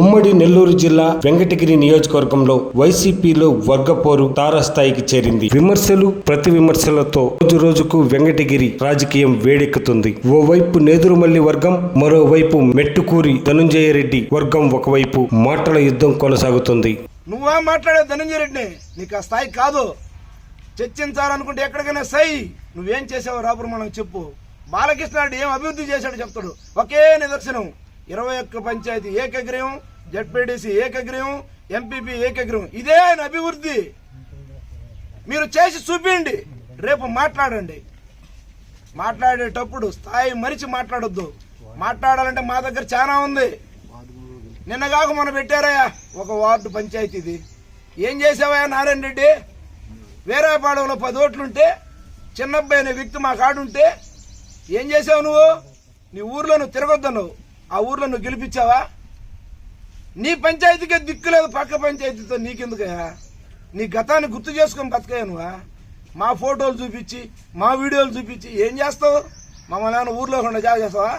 ఉమ్మడి నెల్లూరు జిల్లా వెంకటగిరి నియోజకవర్గంలో వైసీపీలో వర్గపోరు తారాస్థాయికి చేరింది. విమర్శలు ప్రతి విమర్శలతో రోజు రోజుకు వెంకటగిరి రాజకీయం వేడెక్కుతుంది. ఓవైపు నేదురుమల్లి వర్గం మరోవైపు మెట్టుకూరి ధనుంజయ రెడ్డి వర్గం ఒకవైపు మాటల యుద్ధం కొనసాగుతుంది. నువ్వే మాట్లాడే ధనంజయ రెడ్డి నీకు ఆ స్థాయి కాదు. చర్చించాలనుకుంటే ఎక్కడికైనా సై. నువ్వేం చేసావు రాపురం మనం చెప్పు. బాలకృష్ణ రెడ్డి ఏం అభివృద్ధి చేశాడు చెప్తాడు. ఒకే నిదర్శనం. ఇరవై ఒక్క పంచాయతీ ఏకగ్రీవం జడ్పీడీసీ ఏకగ్రీవం ఎంపీపీ ఏకగ్రీవం. ఇదే ఆయన అభివృద్ధి. మీరు చేసి చూపించండి. రేపు మాట్లాడండి. మాట్లాడేటప్పుడు స్థాయి మరిచి మాట్లాడొద్దు. మాట్లాడాలంటే మా దగ్గర చాలా ఉంది. నిన్న కాక పెట్టారయ్యా ఒక వార్డు పంచాయతీది. ఏం చేసావయ్యా నారాయణ రెడ్డి? వీరాపాడంలో పది ఓట్లుంటే చిన్నబ్బాయి అనే వ్యక్తి మా కాడుంటే ఏం చేసావు నువ్వు? నీ ఊర్లో నువ్వు తిరగొద్దన్నావు. ఆ ఊర్లో నువ్వు గెలిపించావా? నీ పంచాయతీకే దిక్కులేదు పక్క పంచాయతీతో నీకెందుకయ్యా? నీ గతాన్ని గుర్తు చేసుకొని బతకయ్యా నువ్వా? మా ఫోటోలు చూపించి మా వీడియోలు చూపించి ఏం చేస్తావు? మమ్మల్ని ఏమైనా ఊర్లోకుండా జాగ చేస్తావా?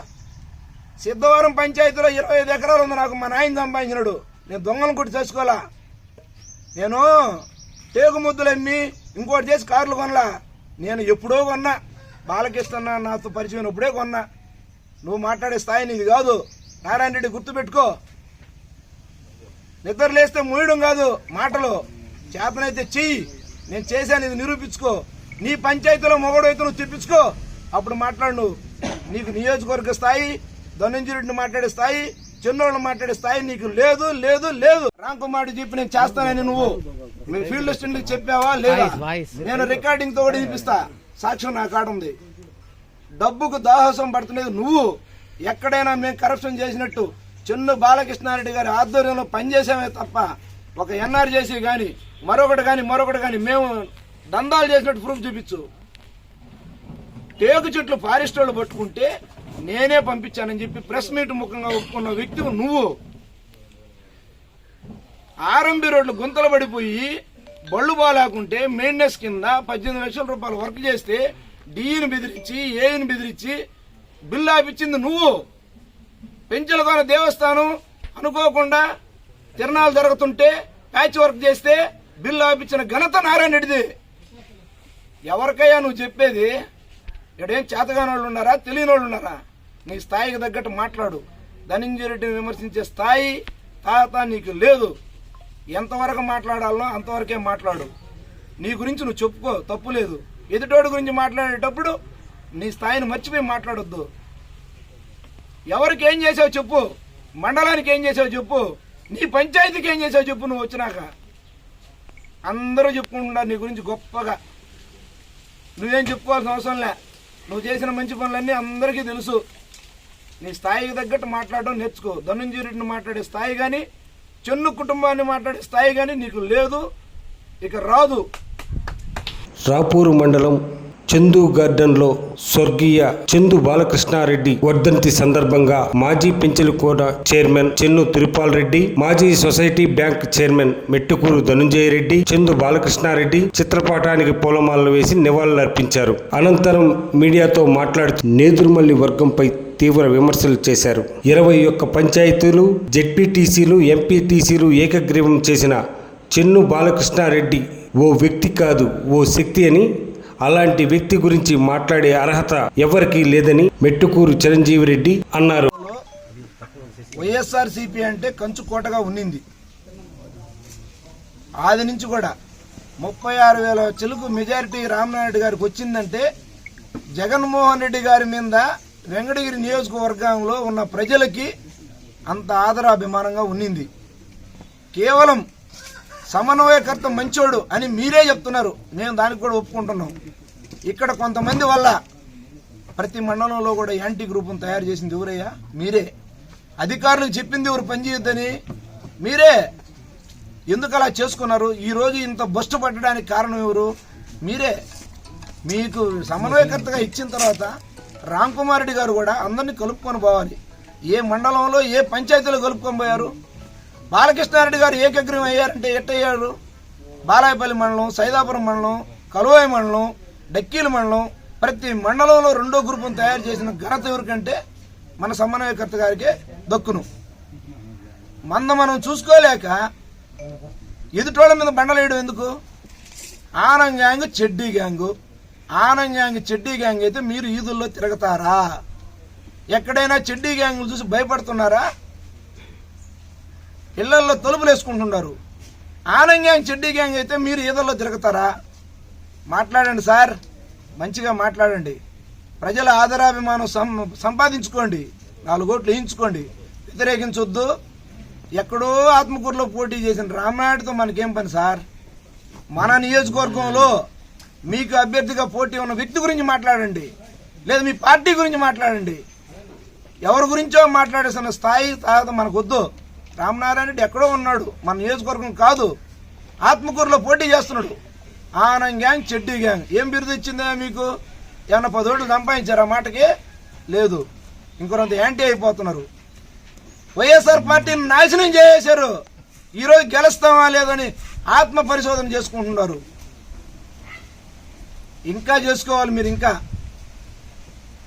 సిద్ధవరం పంచాయతీలో ఇరవై ఐదు ఎకరాలు ఉంది నాకు మా నాయన సంపాదించినాడు. నేను దొంగలను కొట్టి చేసుకోవాలా నేను టేకు ముద్దులు అమ్మి ఇంకోటి చేసి కార్లు కొనలా? నేను ఎప్పుడో కొన్నా. బాలకృష్ణ నాతో పరిచయం ఇప్పుడే కొన్నా. నువ్వు మాట్లాడే స్థాయి నీది కాదు. నారాయణ రెడ్డి గుర్తుపెట్టుకో. నిద్ర లేస్తే మూయడం కాదు మాటలు. చేతనైతే చెయ్యి. నేను చేశాను ఇది నిరూపించుకో. నీ పంచాయతీలో మొగడు అయితే నువ్వు తెప్పించుకో. అప్పుడు మాట్లాడు నువ్వు. నీకు నియోజకవర్గ స్థాయి ధనంజయుడిని మాట్లాడే స్థాయి చిన్నోళ్ళు మాట్లాడే స్థాయి నీకు లేదు లేదు లేదు. రామ్ కుమార్ చెప్పి నేను చేస్తానని నువ్వు. మీ ఫీల్డ్ అసిస్టెంట్ చెప్పావా లేదా? నేను రికార్డింగ్తో కూడా వినిపిస్తా. సాక్ష్యం నా కాడ ఉంది డబ్బుకు దాహసం పడుతున్నది నువ్వు. ఎక్కడైనా మేము కరప్షన్ చేసినట్టు చిన్న బాలకృష్ణారెడ్డి గారి ఆధ్వర్యంలో పనిచేసామే తప్ప ఒక ఎన్ఆర్ చేసి కానీ మరొకటి కానీ మరొకటి కానీ మేము దందాలు చేసినట్టు ప్రూఫ్ చూపించు. టేకు చెట్లు ఫారెస్ట్ వాళ్ళు పట్టుకుంటే నేనే పంపించానని చెప్పి ప్రెస్ మీట్ ముఖంగా ఒప్పుకున్న వ్యక్తి నువ్వు. ఆర్ఎంబి రోడ్లు గుంతలు పడిపోయి బళ్ళు బాగాలేకుంటే మెయింటెనెన్స్ కింద పద్దెనిమిది లక్షల రూపాయలు వర్క్ చేస్తే డిఈని బెదిరించి ఏని బెదిరించి బిల్లు ఆపించింది నువ్వు. పెంచలకోన దేవస్థానం అనుకోకుండా తిరణాలు జరుగుతుంటే ప్యాచ్ వర్క్ చేస్తే బిల్లు ఆపించిన ఘనత నారాయణ రెడ్డిది ఎవరికయ్యా నువ్వు చెప్పేది? ఇక్కడేం చేతగాని వాళ్ళు ఉన్నారా? తెలియని వాళ్ళు ఉన్నారా? నీ స్థాయికి తగ్గట్టు మాట్లాడు. ధనంజయ రెడ్డిని విమర్శించే స్థాయి తాత నీకు లేదు. ఎంతవరకు మాట్లాడాలో అంతవరకే మాట్లాడు. నీ గురించి నువ్వు చెప్పుకో తప్పు లేదు. ఎదుటోడి గురించి మాట్లాడేటప్పుడు నీ స్థాయిని మర్చిపోయి మాట్లాడొద్దు. ఎవరికి ఏం చేసావు చెప్పు. మండలానికి ఏం చేసావు చెప్పు. నీ పంచాయతీకి ఏం చేసావు చెప్పు నువ్వు వచ్చినాక. అందరూ చెప్పుకుంటున్నారు నీ గురించి గొప్పగా. నువ్వేం చెప్పుకోవాల్సిన అవసరం లే. నువ్వు చేసిన మంచి పనులన్నీ అందరికీ తెలుసు. నీ స్థాయికి తగ్గట్టు మాట్లాడడం నేర్చుకో. ధనంజయ రెడ్డిని మాట్లాడే స్థాయి కానీ చెన్ను కుటుంబాన్ని మాట్లాడే స్థాయి కానీ నీకు లేదు. ఇక రాదు. రాపూరు మండలం చందు గార్డెన్లో స్వర్గీయ చందు బాలకృష్ణారెడ్డి వర్ధంతి సందర్భంగా మాజీ పెంచలకోట చైర్మన్ చెన్ను తిరుపాల్ రెడ్డి మాజీ society bank chairman Mettukuru Dhananjaya Reddy Chandu Balakrishna Reddy చిత్రపటానికి పూలమాలలు వేసి నివాళులర్పించారు. అనంతరం మీడియాతో మాట్లాడుతూ నేదురుమల్లి వర్గంపై తీవ్ర విమర్శలు చేశారు. ఇరవై ఒక్క పంచాయతీలు జెడ్పీటీసీలు ఎంపీటీసీలు ఏకగ్రీవం చేసిన చెన్ను బాలకృష్ణారెడ్డి ఓ వ్యక్తి కాదు ఓ శక్తి అని అలాంటి వ్యక్తి గురించి మాట్లాడే అర్హత ఎవరికీ లేదని మెట్టుకూరు చిరంజీవి రెడ్డి అన్నారు. వైఎస్ఆర్సీపీ అంటే కంచుకోటగా ఉండింది ఆది నుంచి కూడా ముప్పై ఆరు వేల చిలుకు మెజారిటీ రామనాయుడు గారికి వచ్చిందంటే జగన్మోహన్ రెడ్డి గారి మీద వెంకటగిరి నియోజకవర్గంలో ఉన్న ప్రజలకి అంత ఆదరాభిమానంగా ఉన్నింది. కేవలం సమన్వయకర్త మంచోడు అని మీరే చెప్తున్నారు. మేము దానికి కూడా ఒప్పుకుంటున్నాం. ఇక్కడ కొంతమంది వల్ల ప్రతి మండలంలో కూడా యాంటీ గ్రూపును తయారు చేసింది ఎవరయ్యా? మీరే. అధికారులకు చెప్పింది ఎవరు పనిచేయొద్దని మీరే. ఎందుకు అలా చేసుకున్నారు? ఈ రోజు ఇంత బస్టు పట్టడానికి కారణం ఎవరు? మీరే. మీకు సమన్వయకర్తగా ఇచ్చిన తర్వాత రామ్ కుమార్ రెడ్డి గారు కూడా అందరినీ కలుపుకొని పోవాలి. ఏ మండలంలో ఏ పంచాయతీలో కలుపుకొని పోయారు? బాలకృష్ణారెడ్డి గారు ఏకగ్రీవం అయ్యారంటే ఎట్టయ్యారు బాలాయపల్లి మండలం సైదాపురం మండలం కలువాయి మండలం డక్కీల మండలం ప్రతి మండలంలో రెండో గ్రూపును తయారు చేసిన ఘనత ఎవరికంటే మన సమన్వయకర్త గారికే దక్కును. మంద మనం చూసుకోలేక ఎదుటోళ్ళ మీద బండలేయడం ఎందుకు? ఆనం గ్యాంగ్ చెడ్డీ గ్యాంగు. ఆనం గ్యాంగ్ చెడ్డీ గ్యాంగ్ అయితే మీరు ఈదుల్లో తిరగతారా? ఎక్కడైనా చెడ్డీ గ్యాంగులు చూసి భయపడుతున్నారా? ఇళ్ళల్లో తలుపులు వేసుకుంటున్నారు. ఆనం గ్యాంగ్ చెడ్డీ గ్యాంగ్ అయితే మీరు ఈదల్లో తిరుగుతారా? మాట్లాడండి సార్. మంచిగా మాట్లాడండి. ప్రజల ఆదరాభిమానం సం సంపాదించుకోండి. నాలుగు ఓట్లు వేయించుకోండి. వ్యతిరేకించొద్దు. ఎక్కడో ఆత్మకూరులో పోటీ చేసిన రామనాయుడుతో మనకేం పని సార్? మన నియోజకవర్గంలో మీకు అభ్యర్థిగా పోటీ ఉన్న వ్యక్తి గురించి మాట్లాడండి. లేదా మీ పార్టీ గురించి మాట్లాడండి. ఎవరి గురించో మాట్లాడేసిన స్థాయి తాగత మనకు రామనారాయణ రెడ్డి ఎక్కడో ఉన్నాడు. మన నియోజకవర్గం కాదు. ఆత్మకూరులో పోటీ చేస్తున్నాడు. ఆనం గ్యాంగ్ చెడ్డీ గ్యాంగ్. ఏం బిరుదు ఇచ్చిందా మీకు? ఏమన్నా పదోళ్ళు సంపాదించారా? మాటకి లేదు. ఇంకొంత యాంటీ అయిపోతున్నారు. వైఎస్ఆర్ పార్టీని నాశనం చేసేశారు. ఈరోజు గెలుస్తామా లేదని ఆత్మ పరిశోధన చేసుకుంటున్నారు. ఇంకా చేసుకోవాలి మీరు ఇంకా.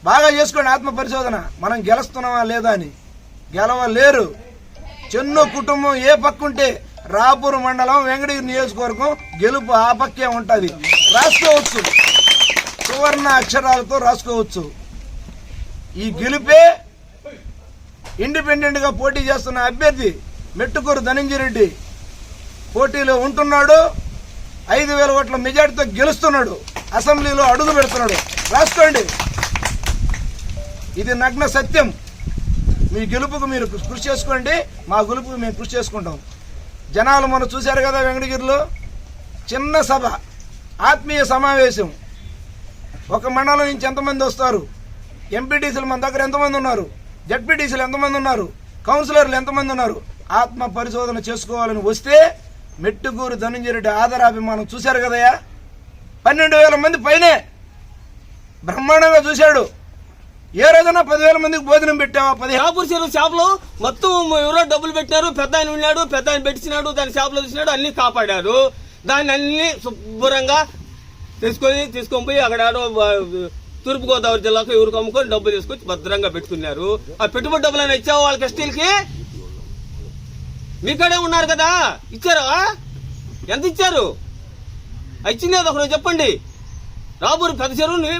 బాగా చేసుకోండి ఆత్మ పరిశోధన. మనం గెలుస్తున్నామా లేదా అని. గెలవలేరు. చెన్ను కుటుంబం ఏ పక్కుంటే రాపూర్ మండలం వెంకటగిరి నియోజకవర్గం గెలుపు ఆ పక్కే ఉంటుంది. రాసుకోవచ్చు. సువర్ణ అక్షరాలతో రాసుకోవచ్చు. ఈ గెలుపే ఇండిపెండెంట్గా పోటీ చేస్తున్న అభ్యర్థి మెట్టుకూరు ధనంజయ రెడ్డి పోటీలో ఉంటున్నాడు. ఐదు వేల ఓట్ల మెజార్టీతో గెలుస్తున్నాడు. అసెంబ్లీలో అడుగు పెడుతున్నాడు. రాసుకోండి. ఇది నగ్న సత్యం. మీ గెలుపుకు మీరు కృషి చేసుకోండి మా గెలుపుకు మేము కృషి చేసుకుంటాం. జనాలు మనం చూశారు కదా వెంకటగిరిలో? చిన్న సభ ఆత్మీయ సమావేశం. ఒక మండలం నుంచి ఎంతమంది వస్తారు? ఎంపీటీసీలు మన దగ్గర ఎంతమంది ఉన్నారు? జడ్పీటీసీలు ఎంతమంది ఉన్నారు? కౌన్సిలర్లు ఎంతమంది ఉన్నారు? ఆత్మ పరిశోధన చేసుకోవాలని వస్తే మెట్టుగూరు ధనుంజరెడ్డి ఆదరాభిమానం చూశారు కదయా పన్నెండు వేల మంది పైనే. బ్రహ్మాండంగా చూశాడు. ఏ రోజున పదివేల మందికి భోజనం పెట్టావా? పదిహేను షాపూర్ చెరువు షాపులో మొత్తం ఎవరో డబ్బులు పెట్టారు పెద్ద ఆయన ఉన్నాడు పెద్ద ఆయన పెట్టినాడు దాని షాపులో చూసినాడు అన్ని కాపాడారు. దాన్ని అన్ని శుభ్రంగా తీసుకొని తీసుకొని పోయి అక్కడ తూర్పుగోదావరి జిల్లాకు ఎవరికి అమ్ముకొని డబ్బులు తీసుకొచ్చి భద్రంగా పెట్టుకున్నారు. ఆ పెట్టుబడి డబ్బులు ఇచ్చావు వాళ్ళ కస్టీలకి మీకడే ఉన్నారు కదా ఇచ్చారా? ఎంత ఇచ్చారు? ఇచ్చింది అది ఒకరోజు చెప్పండి. రాబోరు పెద్ద చెరువుని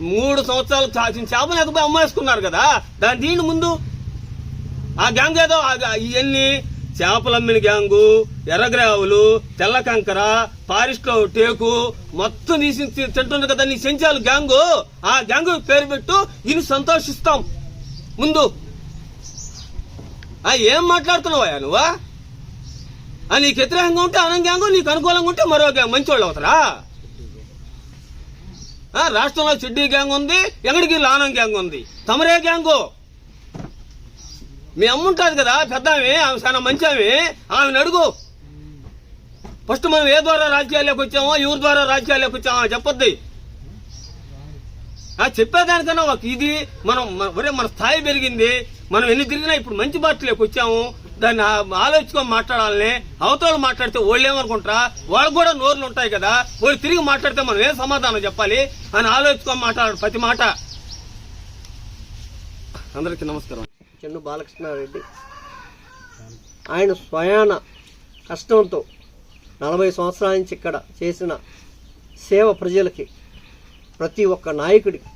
మూడు సంవత్సరాలు చాచిన చేపలు ఎక్కబోయి అమ్మేసుకున్నారు కదా. దాని దీని ముందు. ఆ గ్యాంగ్ ఏదో ఇవన్నీ చేపలమ్మిన గ్యాంగు ఎర్రగ్రావులు తెల్ల కంకర ఫారెస్ట్లో టేకు మొత్తం తీసి తింటుంది కదా నీ సెంచాలు గ్యాంగు. ఆ గ్యాంగు పేరు పెట్టు ఇది సంతోషిస్తాం. ముందు. ఆ ఏం మాట్లాడుతున్నావా నువ్వా? ఆ నీకు వ్యతిరేకంగా ఉంటే అనం గ్యాంగు నీకు అనుకూలంగా ఉంటే మరో గ్యాంగ్ మంచోళ్ళు అవుతారా? రాష్ట్రంలో చెడ్డీ గ్యాంగ్ ఉంది ఎక్కడికి లానం గ్యాంగ్ ఉంది? తమరే గ్యాంగు. మీ అమ్మ ఉంటుంది కదా పెద్ద ఆమె ఆమె చాలా మంచి ఆమె ఆమెను అడుగు. ఫస్ట్ మనం ఏ ద్వారా రాజకీయాల్లోకి వచ్చామో ఎవరి ద్వారా రాజకీయాల్లోకి వచ్చామో చెప్పొద్ది. చెప్పేదానికన్నా ఒక ఇది మనం మన- ఒరే మన స్థాయి పెరిగింది మనం ఎన్ని తిరిగినా ఇప్పుడు మంచి పార్టీలోకి వచ్చాము దాన్ని ఆలోచించుకొని మాట్లాడాలని అవతల మాట్లాడితే వాళ్ళు ఏమనుకుంటారా? వాళ్ళకు కూడా నోర్లు ఉంటాయి కదా. వాళ్ళు తిరిగి మాట్లాడితే మనం ఏం సమాధానం చెప్పాలి? అని ఆలోచించుకొని మాట్లాడాలి ప్రతి మాట. అందరికీ నమస్కారం. చెన్ను బాలకృష్ణారెడ్డి. ఆయన స్వయాన కష్టంతో నలభై సంవత్సరాల నుంచి ఇక్కడ చేసిన సేవ ప్రజలకి ప్రతి ఒక్క నాయకుడికి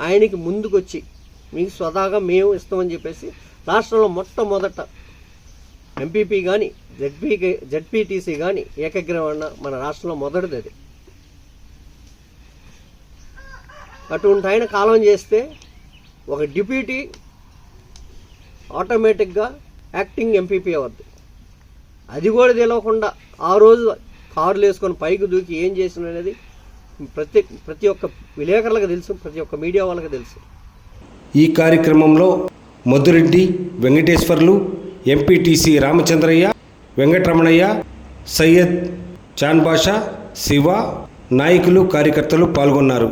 ఆయనకి ముందుకొచ్చి మీకు స్వతహాగా మేము ఇస్తామని చెప్పేసి రాష్ట్రంలో మొట్టమొదట ఎంపీపీ కానీ జడ్పీ జడ్పీటీసీ కానీ ఏకగ్రహణ మన రాష్ట్రంలో మొదటిది అది అటువంటి ఆయన కాలం చేస్తే ఒక డిప్యూటీ ఆటోమేటిక్గా యాక్టింగ్ ఎంపీపీ అవ్వద్దు అది కూడా తెలియకుండా ఆ రోజు కారులు వేసుకొని పైకి దూకి ఏం చేసిన అనేది ప్రతి ప్రతి ఒక్క విలేకరులకు తెలుసు ప్రతి ఒక్క మీడియా వాళ్ళకి తెలుసు. ఈ కార్యక్రమంలో మధురెడ్డి వెంకటేశ్వర్లు ఎంపీటీసీ రామచంద్రయ్య వెంకటరమణయ్య సయ్యద్ చాన్ బాషా శివ నాయకులు కార్యకర్తలు పాల్గొన్నారు.